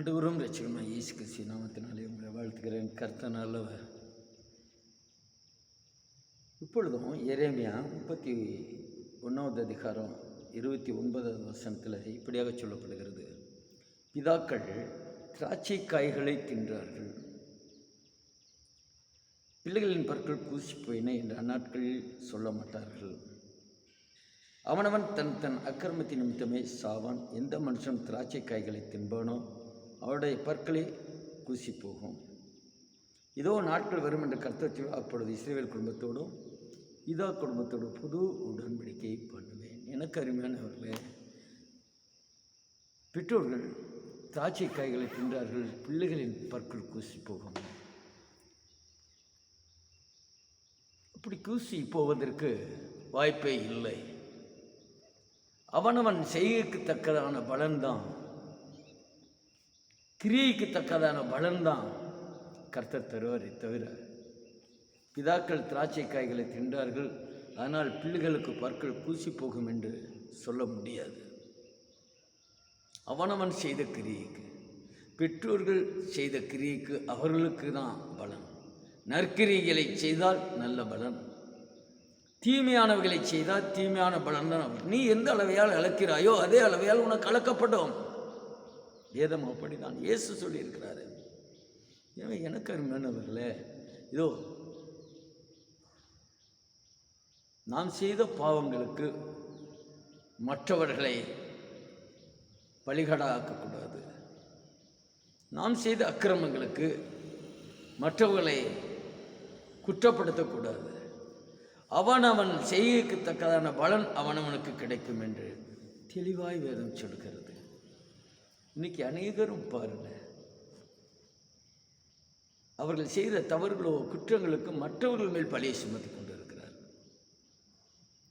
ஆண்டவரும் ரசிகமாக இயேசு கிறிஸ்து நாமத்தினாலே உங்களை வாழ்த்துக்கிறேன் கர்த்த நல்லவர். இப்பொழுதும் எரேமியா முப்பத்தி ஒன்றாவது அதிகாரம் இருபத்தி ஒன்பதாவது வருஷத்தில் இப்படியாக சொல்லப்படுகிறது. பிதாக்கள் திராட்சை காய்களை தின்றார்கள். பிள்ளைகளின் பற்கள் பூசி போயின என்று அந்நாட்களில் சொல்ல மாட்டார்கள் அவனவன் தன் தன் அக்கிரமத்தின் நிமித்தமே சாவான். எந்த மனுஷன் திராட்சை காய்களை தின்பானோ அவருடைய பற்களை கூசி போகும் இதோ நாட்கள் வரும் என்ற கர்த்தத்தில் அப்பொழுது இஸ்ரேல் குடும்பத்தோடும் இதா குடும்பத்தோடு புது உடன்படிக்கை பண்ணுவேன். எனக்கு அருமையானவர்களே பெற்றோர்கள் திராட்சை காய்களை தின்றார்கள் பிள்ளைகளின் பற்கள் கூசி போகும் அப்படி கூசி போவதற்கு வாய்ப்பே இல்லை. அவனவன் செய்கைக்கு தக்கதான பலன்தான் கிரியைக்கு தக்கதான பலன்தான் கர்த்தர் தருவாரே தவிர பிதாக்கள் திராட்சை காய்களை தின்றார்கள் ஆனால் பிள்ளைகளுக்கு பற்கள் கூசி போகும் என்று சொல்ல முடியாது. அவனவன் செய்த கிரியைக்கு பெற்றோர்கள் செய்த கிரியைக்கு அவர்களுக்கு தான் பலன். நற்கிரியைகளை செய்தால் நல்ல பலன். தீமையானவைகளை செய்தால் தீமையான பலன் தான் நீ எந்த அளவையால் அளக்கிறாயோ அதே அளவையால் உனக்கு அளக்கப்படும். வேதம் அப்படிதான். இயேசு சொல்லியிருக்கிறாரு. எனவே எனக்கு அருமையானவர்களே இதோ நாம் செய்த பாவங்களுக்கு மற்றவர்களை பலிகடாக்கக்கூடாது நாம் செய்த அக்கிரமங்களுக்கு மற்றவர்களை குற்றப்படுத்தக்கூடாது. அவனவன் செய்கைக்கு தக்கதான பலன் அவனவனுக்கு கிடைக்கும் என்று தெளிவாய் வேதம் சொல்கிறது. இன்னைக்கு அநேகரும் பாருங்க. அவர்கள் செய்த தவறுகளோ குற்றங்களுக்கு மற்றவர்கள் மேல் பழைய சுமத்தி கொண்டிருக்கிறார்.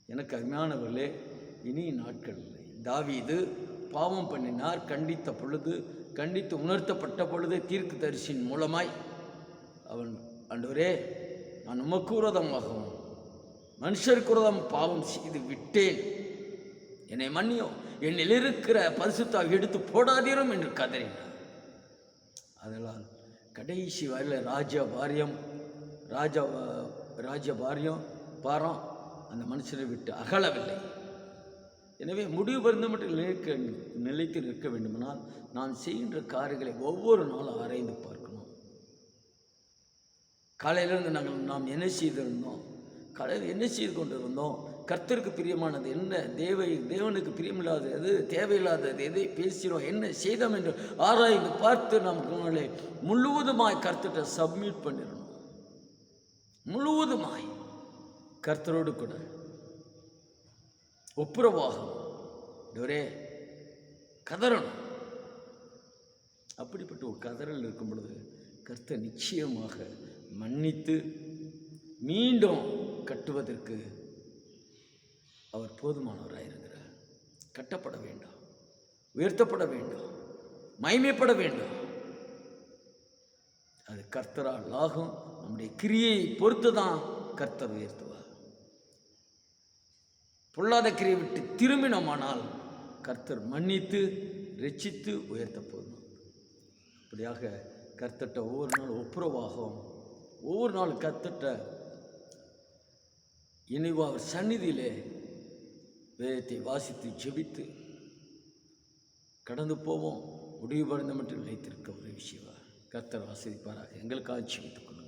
எனக்கு அருமையானவர்களே இனி நாட்கள் இல்லை. தாவீது பாவம் பண்ணினார். கண்டித்த பொழுது கண்டித்து உணர்த்தப்பட்ட பொழுது தீர்க்கு தரிசின் மூலமாய் அவன் ஆண்டவரே நான் உமக்கு விரோதமாகவும் மனுஷருக்கு விரோதம் பாவம் செய்து விட்டேன். என்னை மன்னியோ என்னில் இருக்கிற பரிசுத்தாக எடுத்து போடாதீரும் என்று கதறினார். அதனால் கடைசி வரையில் ராஜ பாரியம் ராஜ ராஜ பாரியம் பாரம் அந்த மனுஷனை விட்டு அகலவில்லை. எனவே முடிவு பருந்து மட்டும் நிலைக்க நிலைத்து நிற்க வேண்டுமானால் நான் செய்கின்ற காரியங்களை ஒவ்வொரு நாளும் ஆராய்ந்து பார்க்கணும். காலையிலிருந்து நாங்கள் நாம் என்ன செய்திருந்தோம்? காலையில் என்ன செய்து கொண்டிருந்தோம்? கர்த்தருக்கு பிரியமானது என்ன? தேவை தேவனுக்கு பிரியமில்லாதது எது? தேவையில்லாதது எதை பேசினோம் என்ன செய்தோம் என்று ஆராய்ந்து பார்த்து நமக்கு உங்களை முழுவதுமாய் கர்த்தர்கிட்ட சப்மிட் பண்ணிடணும். முழுவதுமாய். கர்த்தரோடு கூட. ஒப்புரவாகும் ஒரே கதறணும். அப்படிப்பட்ட ஒரு கதறல் இருக்கும் பொழுது கர்த்தர் நிச்சயமாக மன்னித்து மீண்டும் கட்டுவதற்கு அவர் போதுமானவராக இருக்கிறார். கட்டப்பட வேண்டாம். உயர்த்தப்பட வேண்டும். மைமைப்பட வேண்டும். அது கர்த்தரால் ஆகும். நம்முடைய கிரியை பொறுத்து தான் கர்த்தர் உயர்த்துவார். பொல்லாத கிரியை விட்டு திரும்பினோமானால் கர்த்தர் மன்னித்து ரட்சித்து உயர்த்த போதும் அப்படியாக கர்த்தட்ட ஒவ்வொரு நாள் ஒப்புரவாகும் ஒவ்வொரு நாள் கர்த்தட்ட இனிவா சந்நிதியிலே வேதத்தை வாசித்து ஜெபித்து கடந்து போவோம். முடிவு பறந்த மட்டும் நிலைத்திருக்க உதவி செய்வார். கர்த்தர் ஆசிரிப்பாராக எங்களுக்காக ஜெபித்துக் கொள்வோம்